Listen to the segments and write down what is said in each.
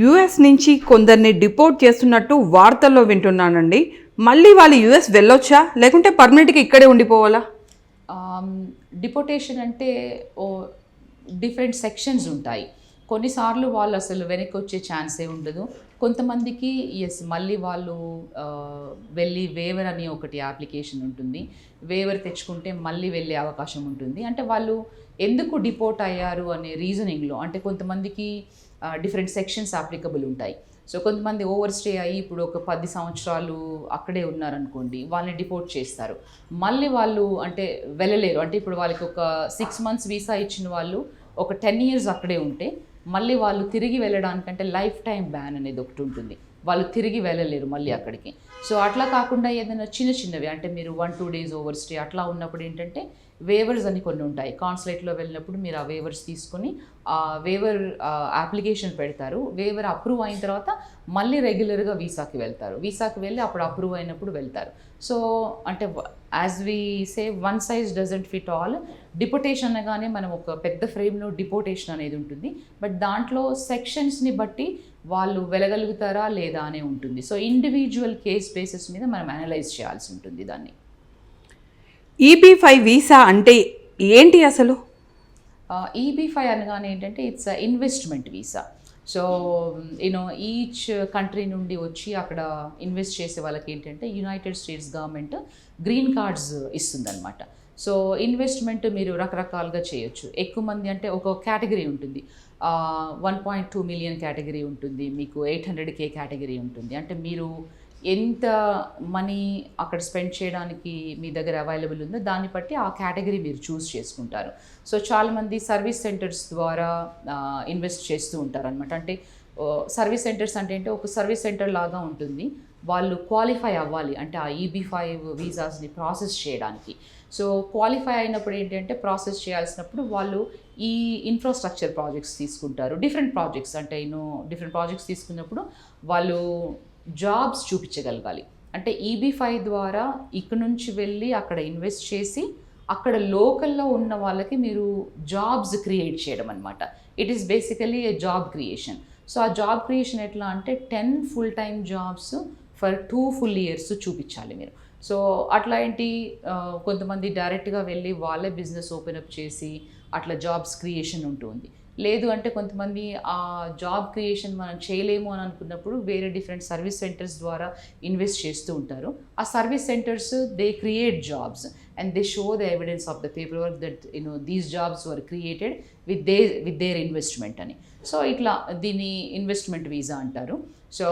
US నుంచి కొందరిని deport చేస్తున్నట్టు వార్తల్లో వింటున్నానండి. మళ్ళీ వాళ్ళు యుఎస్ వెళ్ళొచ్చా? లేకుంటే పర్మనెంట్గా ఇక్కడే ఉండిపోవాలా? డిపోటేషన్ అంటే ఓ డిఫరెంట్ సెక్షన్స్ ఉంటాయి. కొన్నిసార్లు వాళ్ళు అసలు వెనక్కి వచ్చే ఛాన్సే ఉండదు. కొంతమందికి ఎస్ మళ్ళీ వాళ్ళు వెళ్ళి వేవర్ అనే ఒకటి అప్లికేషన్ ఉంటుంది. వేవర్ తెచ్చుకుంటే మళ్ళీ వెళ్ళే అవకాశం ఉంటుంది. అంటే వాళ్ళు ఎందుకు డిపోర్ట్ అయ్యారు అనే రీజనింగ్లో అంటే కొంతమందికి డిఫరెంట్ సెక్షన్స్ అప్లికబుల్ ఉంటాయి. సో కొంతమంది ఓవర్ స్టే అయ్యి ఇప్పుడు ఒక పది సంవత్సరాలు అక్కడే ఉన్నారనుకోండి వాళ్ళని డిపోర్ట్ చేస్తారు. మళ్ళీ వాళ్ళు అంటే వెళ్ళలేరు. అంటే ఇప్పుడు వాళ్ళకి ఒక సిక్స్ మంత్స్ వీసా ఇచ్చిన వాళ్ళు ఒక టెన్ ఇయర్స్ అక్కడే ఉంటే మళ్ళీ వాళ్ళు తిరిగి వెళ్ళడానికంటే లైఫ్ టైం బ్యాన్ అనేది ఒకటి ఉంటుంది. వాళ్ళు తిరిగి వెళ్ళలేరు మళ్ళీ అక్కడికి. సో అట్లా కాకుండా ఏదైనా చిన్న చిన్నవి అంటే మీరు one two days over stay అట్లా ఉన్నప్పుడు ఏంటంటే వేవర్స్ అని కొన్ని ఉంటాయి. కాన్సులేట్లో వెళ్ళినప్పుడు మీరు ఆ వేవర్స్ తీసుకొని ఆ వేవర్ అప్లికేషన్ పెడతారు. వేవర్ అప్రూవ్ అయిన తర్వాత మళ్ళీ రెగ్యులర్గా వీసాకి వెళ్తారు. వీసాకి వెళ్ళి అప్పుడు అప్రూవ్ అయినప్పుడు వెళ్తారు. సో అంటే as we say one size doesn't fit all deportation అనగానే మనం ఒక పెద్ద ఫ్రేమ్లో డిపోటేషన్ అనేది ఉంటుంది. బట్ దాంట్లో సెక్షన్స్ని బట్టి వాళ్ళు వెళ్ళగలుగుతారా లేదా అనే ఉంటుంది. సో ఇండివిజువల్ కేస్ బేసిస్ మీద మనం అనలైజ్ చేయాల్సి ఉంటుంది దాన్ని. ఈబీ ఫైవ్ వీసా అంటే ఏంటి అసలు? ఈబీ ఫైవ్ అనగానే ఏంటంటే it's investment visa so you know each country నుండి వచ్చి అక్కడ ఇన్వెస్ట్ చేసే వాళ్ళకి ఏంటంటే United States government green cards ఇస్తుందన్నమాట. So investment మీరు రకరకాలుగా చేయొచ్చు. ఎక్కువ మంది అంటే ఒక కేటగిరీ ఉంటుంది. One point two million category ఉంటుంది. మీకు ఎయిట్ హండ్రెడ్ కే కేటగిరీ ఉంటుంది. అంటే మీరు ఎంత మనీ అక్కడ స్పెండ్ చేయడానికి మీ దగ్గర అవైలబుల్ ఉందో దాన్ని బట్టి ఆ కేటగిరీ మీరు చూస్ చేసుకుంటారు. సో చాలామంది సర్వీస్ సెంటర్స్ ద్వారా ఇన్వెస్ట్ చేస్తూ ఉంటారు అనమాట అంటే సర్వీస్ సెంటర్స్ అంటే ఏంటంటే ఒక సర్వీస్ సెంటర్ లాగా ఉంటుంది. వాళ్ళు క్వాలిఫై అవ్వాలి అంటే ఆ ఈబీ ఫైవ్ వీసాస్ని ప్రాసెస్ చేయడానికి. సో క్వాలిఫై అయినప్పుడు ఏంటంటే ప్రాసెస్ చేయాల్సినప్పుడు వాళ్ళు ఈ ఇన్ఫ్రాస్ట్రక్చర్ ప్రాజెక్ట్స్ తీసుకుంటారు. డిఫరెంట్ ప్రాజెక్ట్స్ అంటే ఇను డిఫరెంట్ ప్రాజెక్ట్స్ తీసుకున్నప్పుడు వాళ్ళు జాబ్స్ చూపించగలగాలి. అంటే ఈబీ ఫైవ్ ద్వారా ఇక్కడ నుంచి వెళ్ళి అక్కడ ఇన్వెస్ట్ చేసి అక్కడ లోకల్లో ఉన్న వాళ్ళకి మీరు జాబ్స్ క్రియేట్ చేయడం అనమాట it is basically a job creation so ఆ జాబ్ క్రియేషన్ ఎట్లా అంటే ten full time jobs for two full years చూపించాలి మీరు. సో అట్లా ఏంటి కొంతమంది డైరెక్ట్గా వెళ్ళి వాళ్ళే బిజినెస్ ఓపెన్ అప్ చేసి అట్లా జాబ్స్ క్రియేషన్ ఉంటుంది లేదు అంటే కొంతమంది ఆ జాబ్ క్రియేషన్ మనం చేయలేము అని అనుకున్నప్పుడు వేరే డిఫరెంట్ సర్వీస్ సెంటర్స్ ద్వారా ఇన్వెస్ట్ చేస్తూ ఉంటారు. ఆ service centres they create jobs and they show the evidence of the paperwork that you know these jobs were created with they with their investment అని. సో ఇట్లా దీన్ని ఇన్వెస్ట్మెంట్ వీసా అంటారు. So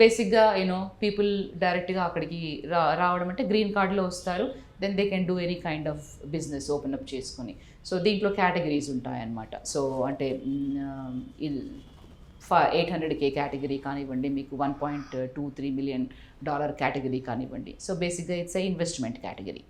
బేసిక్గా you know people డైరెక్ట్గా అక్కడికి రా రావడం అంటే గ్రీన్ కార్డులో వస్తారు. Then they can do any kind of business open up చేసుకొని. సో దీంట్లో కేటగిరీస్ ఉంటాయన్నమాట. సో అంటే ఎయిట్ హండ్రెడ్ కే కేటగిరీ కానివ్వండి మీకు one point two three million dollar category కానివ్వండి. సో బేసిక్గా ఇట్స్ ఇన్వెస్ట్మెంట్ కేటగిరీ.